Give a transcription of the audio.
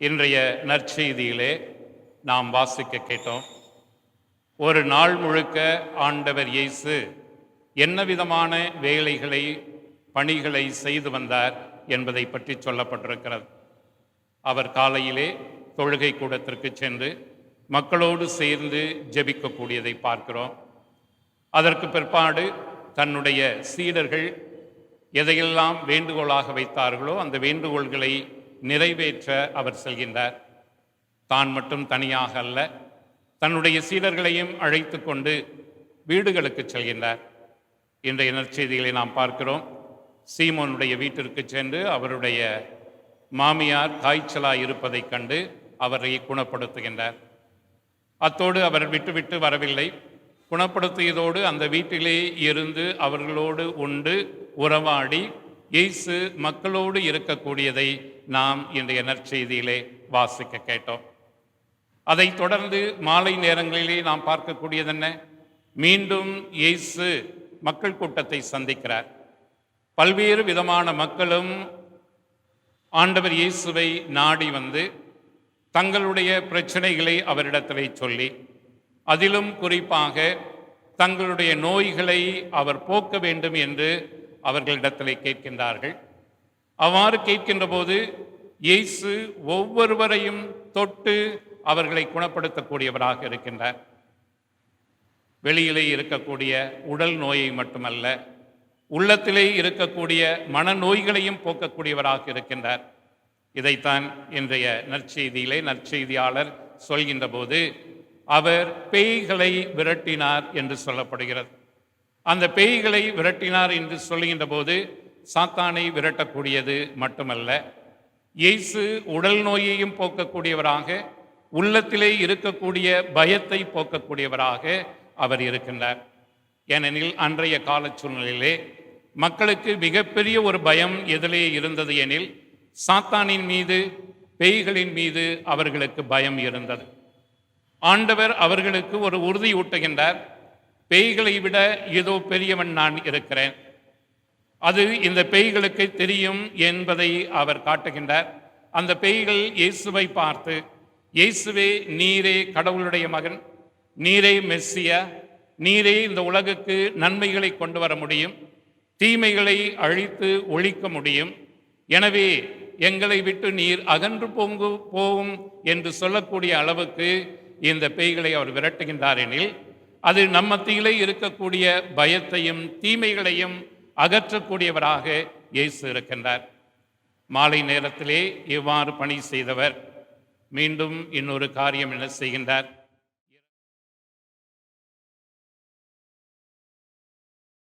இன்றைய நற்செய்தியிலே நாம் வாசிக்க கேட்டோம். ஒரு நாள் முழுக்க ஆண்டவர் இயேசு என்ன விதமான வேலைகளை பணிகளை செய்து வந்தார் என்பதை பற்றி சொல்லப்பட்டிருக்கிறது. அவர் காலையிலே தொழுகை கூடத்திற்கு சென்று மக்களோடு சேர்ந்து ஜெபிக்கக்கூடியதை பார்க்கிறோம். அதற்கு பிற்பாடு தன்னுடைய சீடர்கள் எதையெல்லாம் வேண்டுகோளாக வைத்தார்களோ அந்த வேண்டுகோள்களை நிறைவேற்ற அவர் செல்கின்றார். தான் மட்டும் தனியாக அல்ல தன்னுடைய சீடர்களையும் அழைத்து கொண்டு வீடுகளுக்கு செல்கின்றார். இன்றைய நற்செய்திகளை நாம் பார்க்கிறோம். சீமோனுடைய வீட்டிற்கு சென்று அவருடைய மாமியார் காய்ச்சலாய் இருப்பதைக் கண்டு அவரை குணப்படுத்துகின்றார். அத்தோடு அவர் விட்டுவிட்டு வரவில்லை. குணப்படுத்தியதோடு அந்த வீட்டிலே இருந்து அவர்களோடு உண்டு உறவாடி இயேசு மக்களோடு இருக்கக்கூடியதை நாம் இன்றைய நற்செய்தியிலே வாசிக்க கேட்டோம். அதைத் தொடர்ந்து மாலை நேரங்களிலே நாம் பார்க்கக்கூடியதென்ன? மீண்டும் இயேசு மக்கள் கூட்டத்தை சந்திக்கிறார். பல்வேறு விதமான மக்களும் ஆண்டவர் இயேசுவை நாடி வந்து தங்களுடைய பிரச்சனைகளை அவரிடத்திலே சொல்லி அதிலும் குறிப்பாக தங்களுடைய நோய்களை அவர் போக்க வேண்டும் என்று அவர்களிடத்திலே கேட்கின்றார்கள். அவ்வாறு கேட்கின்ற போது இயேசு ஒவ்வொருவரையும் தொட்டு அவர்களை குணப்படுத்தக்கூடியவராக இருக்கின்றார். வெளியிலே இருக்கக்கூடிய உடல் நோயை மட்டுமல்ல உள்ளத்திலே இருக்கக்கூடிய மனநோய்களையும் போக்கக்கூடியவராக இருக்கின்றார். இதைத்தான் இன்றைய நற்செய்தியிலே நற்செய்தியாளர் சொல்கின்ற போது அவர் பேய்களை விரட்டினார் என்று சொல்லப்படுகிறது. அந்த பேய்களை விரட்டினார் என்று சொல்கின்ற போது சாத்தானை விரட்டக்கூடியது மட்டுமல்ல இயேசு உடல் நோயையும் போக்கக்கூடியவராக உள்ளத்திலே இருக்கக்கூடிய பயத்தை போக்கக்கூடியவராக அவர் இருக்கின்றார். ஏனெனில் அன்றைய கால சூழ்நிலையிலே மக்களுக்கு மிகப்பெரிய ஒரு பயம் எதிலே இருந்தது எனில் சாத்தானின் மீது பேய்களின் மீது அவர்களுக்கு பயம் இருந்தது. ஆண்டவர் அவர்களுக்கு ஒரு உறுதி ஊட்டுகின்றார் பேய்களை விட ஏதோ பெரியவன் நான் இருக்கிறேன். அது இந்த பேய்களுக்கு தெரியும் என்பதை அவர் காட்டுகின்றார். அந்த பேய்கள் இயேசுவை பார்த்து இயேசுவே நீரே கடவுளுடைய மகன். நீரே மெஸ்ஸியா. நீரே இந்த உலகுக்கு நன்மைகளை கொண்டு வர முடியும். தீமைகளை அழித்து ஒழிக்க முடியும். எனவே எங்களை விட்டு நீர் அகன்று பொங்கு போகும் என்று சொல்லக்கூடிய அளவுக்கு இந்த பேய்களை அவர் விரட்டுகின்றார் எனில் அது நம்ம இருக்கக்கூடிய பயத்தையும் தீமைகளையும் அகற்றக்கூடியவராக இயேசு இருக்கின்றார். மாலை நேரத்திலே இவ்வாறு பணி செய்தவர். மீண்டும் இன்னொரு காரியம் என்ன செய்கின்றார்?